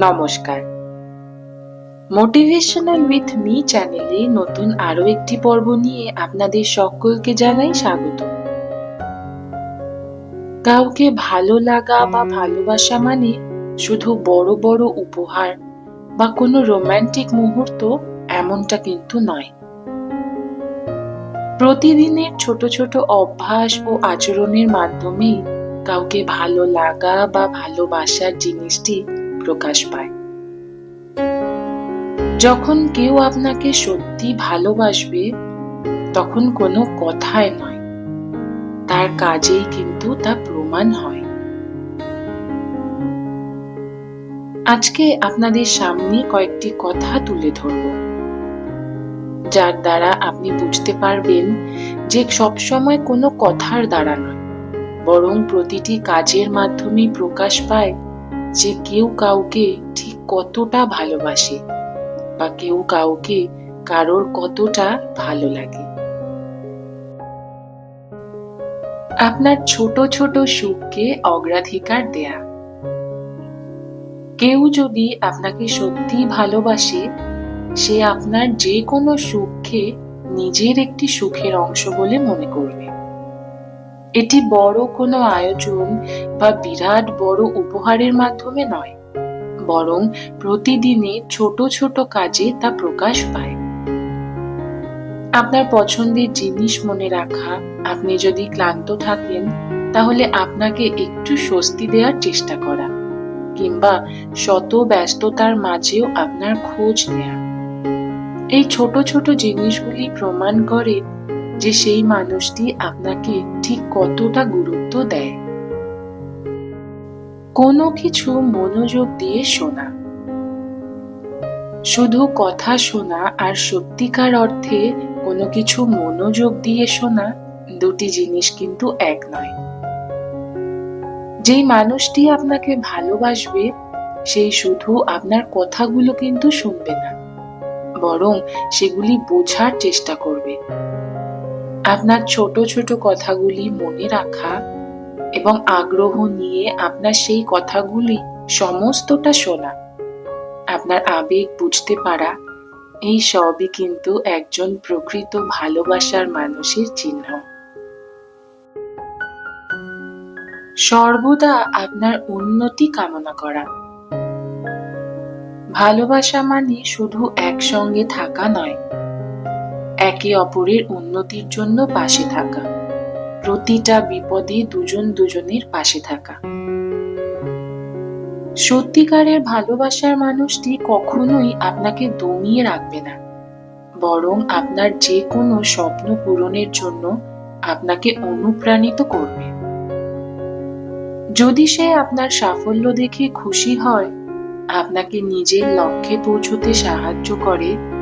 নমস্কার। Motivational with me চ্যানেলে নতুন আরও একটি পর্ব নিয়ে আপনাদের সকলকে জানাই স্বাগত। কাউকে ভালো লাগা বা ভালোবাসা মানে শুধু বড় বড় উপহার বা কোনো রোমান্টিক মুহূর্ত এমনটা কিন্তু নয়। প্রতিদিনের ছোট ছোট অভ্যাস ও আচরণের মাধ্যমেই কাউকে ভালো লাগা বা ভালোবাসার জিনিসটি প্রকাশ পায়। যখন কেউ আপনাকে সত্যি ভালোবাসবে, তখন কোনো কথায় নয়। তার কাজেই কিন্তু তা প্রমাণ হয়। আজকে আপনাদের সামনে কয়েকটি কথা তুলে ধরব, যার দ্বারা আপনি বুঝতে পারবেন যে সবসময় কোনো কথার দ্বারা নয়, বরং প্রতিটি কাজের মাধ্যমেই প্রকাশ পায় যে কেউ কাউকে ঠিক কতটা ভালোবাসে বা কেউ কাউকে কারোর কতটা ভালো লাগে। আপনার ছোট ছোট সুখকে অগ্রাধিকার দেয়া। কেউ যদি আপনাকে সত্যি ভালোবাসে, সে আপনার যে কোনো সুখকে নিজের একটি সুখের অংশ বলে মনে করবে। এটি বড় কোনো আয়োজন বা বিরাট বড় উপহারের মাধ্যমে নয়, বরং প্রতিদিনে ছোট ছোট কাজে তা প্রকাশ পায়। আপনার পছন্দের জিনিস মনে রাখা, আপনি যদি ক্লান্ত থাকেন, তাহলে আপনাকে একটু স্বস্তি দেওয়ার চেষ্টা করা, কিংবা শত ব্যস্ততার মাঝেও আপনার খোঁজ নেয়া। এই ছোট ছোট জিনিসগুলি প্রমাণ করে যে সেই মানুষটি আপনাকে ঠিক কতটা গুরুত্ব দেয়। কোনো কিছু মনোযোগ দিয়ে শোনা। শুধু কথা শোনা আর সত্যিকার অর্থে কোনো কিছু মনোযোগ দিয়ে শোনা দুটি জিনিস কিন্তু এক নয়। যেই মানুষটি আপনাকে ভালোবাসবে, সেই শুধু আপনার কথাগুলো কিন্তু শুনবে না, বরং সেগুলি বোঝার চেষ্টা করবে। আপনার ছোট ছোট কথাগুলি মনে রাখা এবং আগ্রহ নিয়ে আপনার সেই কথাগুলি সমস্তটা শোনা। আপনার আবেগ বুঝতে পারা, এই সবই কিন্তু একজন প্রকৃত ভালোবাসার মানুষের চিহ্ন। সর্বদা আপনার উন্নতি কামনা করা। ভালোবাসা মানে শুধু একসঙ্গে থাকা নয় একে অপরের উন্নতির জন্য পাশে থাকা। প্রতিটা বিপদে দুজন দুজনের পাশে থাকা। সত্যিকারের ভালোবাসার মানুষটি কখনোই আপনাকে দমিয়ে রাখবে না। বরং আপনার যে কোনো স্বপ্ন পূরণের জন্য আপনাকে অনুপ্রাণিত করবে। যদি সে আপনার সাফল্য দেখে খুশি হয়, আপনাকে নিজের লক্ষ্যে পৌঁছতে সাহায্য করে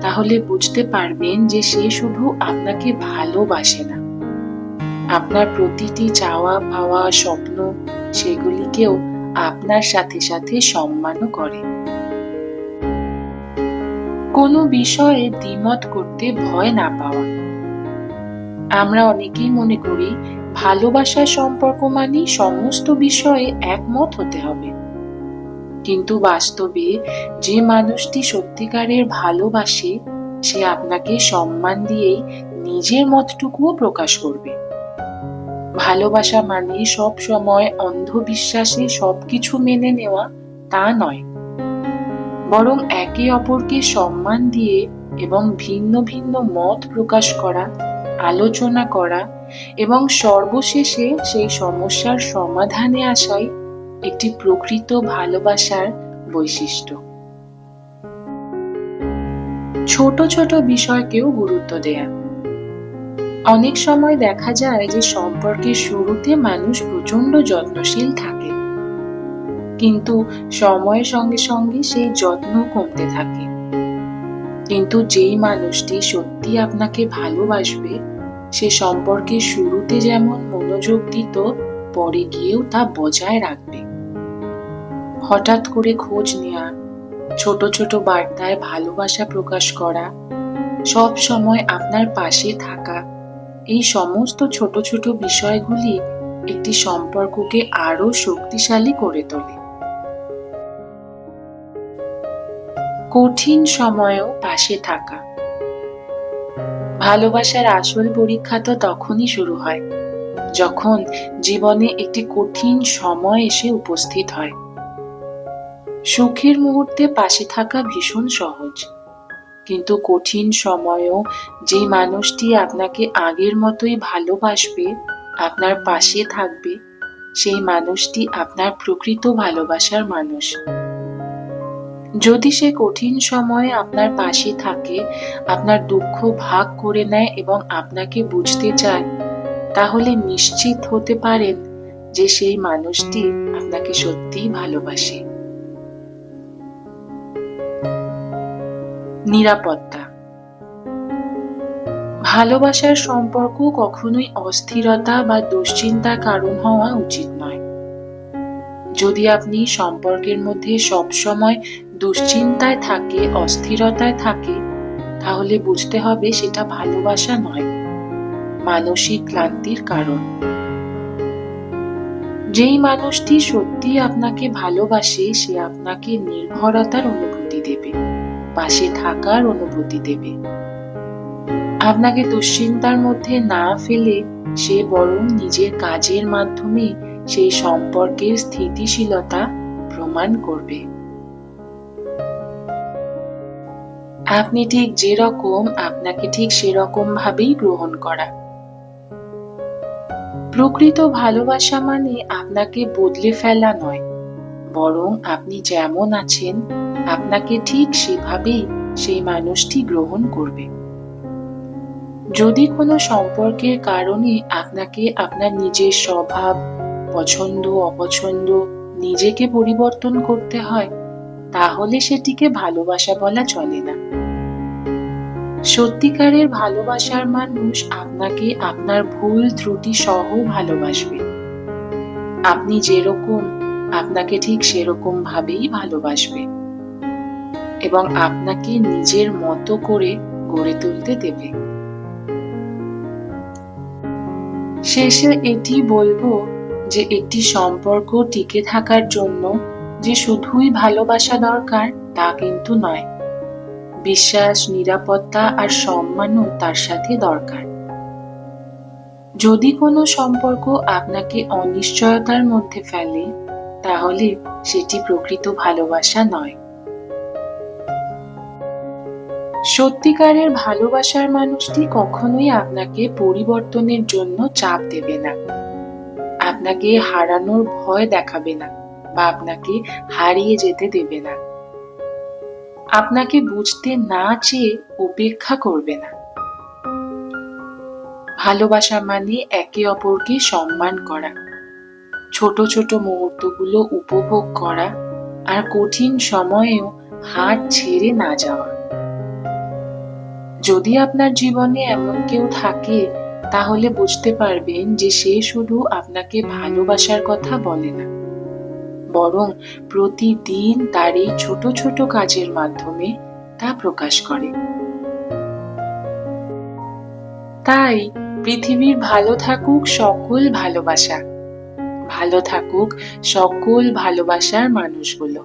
তাহলে বুঝতে পারবেন যে সে শুধু আপনাকে ভালোবাসে না। আপনার প্রতিটি চাওয়া, পাওয়া, স্বপ্ন, সেগুলিকেও আপনার সাথে সাথে সম্মানও করে। কোনো বিষয়ে দ্বিমত করতে ভয় না পাওয়া। আমরা অনেকেই মনে করি ভালোবাসার সম্পর্ক মানে সমস্ত বিষয়ে একমত হতে হবে। কিন্তু বাস্তবে যে মানুষটি সত্যিকারের ভালোবাসে, সে আপনাকে সম্মান দিয়েই নিজের মতটুকুও প্রকাশ করবে। ভালোবাসা মানে সব সময় অন্ধবিশ্বাসে সবকিছু মেনে নেওয়া, তা নয়। বরং একে অপরকে সম্মান দিয়ে এবং ভিন্ন ভিন্ন মত প্রকাশ করা, আলোচনা করা এবং সর্বশেষে সেই সমস্যার সমাধানে আসাই একটি প্রকৃত ভালোবাসার বৈশিষ্ট্য। ছোট ছোট বিষয়কেও গুরুত্ব দেয়া। অনেক সময় দেখা যায় যে সম্পর্কের শুরুতে মানুষ প্রচণ্ড যত্নশীল থাকে। কিন্তু সময়ের সঙ্গে সঙ্গে সেই যত্ন কমতে থাকে। কিন্তু যেই মানুষটি সত্যি আপনাকে ভালোবাসবে, সে সম্পর্কের শুরুতে যেমন মনোযোগ দিত, পরে গিয়েও তা বজায় রাখবে। হঠাৎ করে খোঁজ নেওয়া ছোট ছোট বার্তায় ভালোবাসা প্রকাশ করা, সব সময় আপনার পাশে থাকা, এই সমস্ত ছোট ছোট বিষয়গুলি একটি সম্পর্ককে আরও শক্তিশালী করে তোলে। কঠিন সময়েও পাশে থাকা। ভালোবাসার আসল পরীক্ষা তো তখনই শুরু হয়, যখন জীবনে একটি কঠিন সময় এসে উপস্থিত হয়। সুখের মুহূর্তে পাশে থাকা ভীষণ সহজ। কিন্তু কঠিন সময়েও যে মানুষটি আপনাকে আগের মতোই ভালোবাসবে, আপনার পাশে থাকবে, সেই মানুষটি আপনার প্রকৃত ভালোবাসার মানুষ। যদি সে কঠিন সময়ে আপনার পাশে থাকে, আপনার দুঃখ ভাগ করে নেয় এবং আপনাকে বুঝতে চায়, তাহলে নিশ্চিত হতে পারেন যে সেই মানুষটি আপনাকে সত্যিই ভালোবাসে। নিরাপত্তা। ভালোবাসার সম্পর্ক কখনোই অস্থিরতা বা দুশ্চিন্তার কারণ হওয়া উচিত নয়। যদি আপনি সম্পর্কের মধ্যে সবসময় দুশ্চিন্তায় থাকে, অস্থিরতায় থাকে, তাহলে বুঝতে হবে সেটা ভালোবাসা নয়, মানসিক ক্লান্তির কারণ। যেই মানুষটি সত্যি আপনাকে ভালোবাসে, সে আপনাকে নির্ভরতার অনুভূতি দেবে। পাশে থাকার অনুভূতি দেবে। আপনাকে দুশ্চিন্তার মধ্যে না ফেলে সে বরং নিজের কাজের মাধ্যমে সেই সম্পর্কের স্থিতিশীলতা প্রমাণ করবে। আপনি ঠিক যেরকম, আপনাকে ঠিক সেরকম ভাবেই গ্রহণ করা। প্রকৃত ভালোবাসা মানে আপনাকে বদলে ফেলা নয়, বরং আপনি যেমন আছেন আপনাকে ঠিক সেভাবেই সেই মানুষটি গ্রহণ করবে। যদি কোনো সম্পর্কের কারণে আপনাকে আপনার নিজের স্বভাব, পছন্দ, অপছন্দ নিজেকে পরিবর্তন করতে হয়, তাহলে সেটিকে ভালোবাসা বলা চলে না। সত্যিকারের ভালোবাসার মানুষ আপনাকে আপনার ভুল, ত্রুটি সহ ভালোবাসবে। আপনি যেরকম, আপনাকে ঠিক সেরকম ভাবেই ভালোবাসবে। এবং আপনাকে নিজের মতো করে গড়ে তুলতে দেবে। শেষে এটি বলব যে একটি সম্পর্ক টিকে থাকার জন্য যে শুধুই ভালোবাসা দরকার তা কিন্তু নয়। বিশ্বাস, নিরাপত্তা আর সম্মানও তার সাথে দরকার। যদি কোনো সম্পর্ক আপনাকে অনিশ্চয়তার মধ্যে ফেলে, তাহলে সেটি প্রকৃত ভালোবাসা নয়। সত্যিকারের ভালোবাসার মানুষটি কখনোই আপনাকে পরিবর্তনের জন্য চাপ দেবে না। আপনাকে হারানোর ভয় দেখাবে না বা আপনাকে হারিয়ে যেতে দেবে না। আপনাকে বুঝতে না চেয়ে উপেক্ষা করবে না। ভালোবাসা মানে একে অপরকে সম্মান করা। ছোট ছোট মুহূর্তগুলো উপভোগ করা আর কঠিন সময়েও হাত ছেড়ে না যাওয়া। যদি আপনার জীবনে এমন কেউ থাকে, তাহলে বুঝতে পারবেন যে সে শুধু আপনাকে ভালোবাসার কথা বলে না। বরং প্রতিদিন তার এই ছোট ছোট কাজের মাধ্যমে তা প্রকাশ করে। তাই পৃথিবীর ভালো থাকুক সকল ভালোবাসা। ভালো থাকুক সকল ভালোবাসার মানুষগুলো।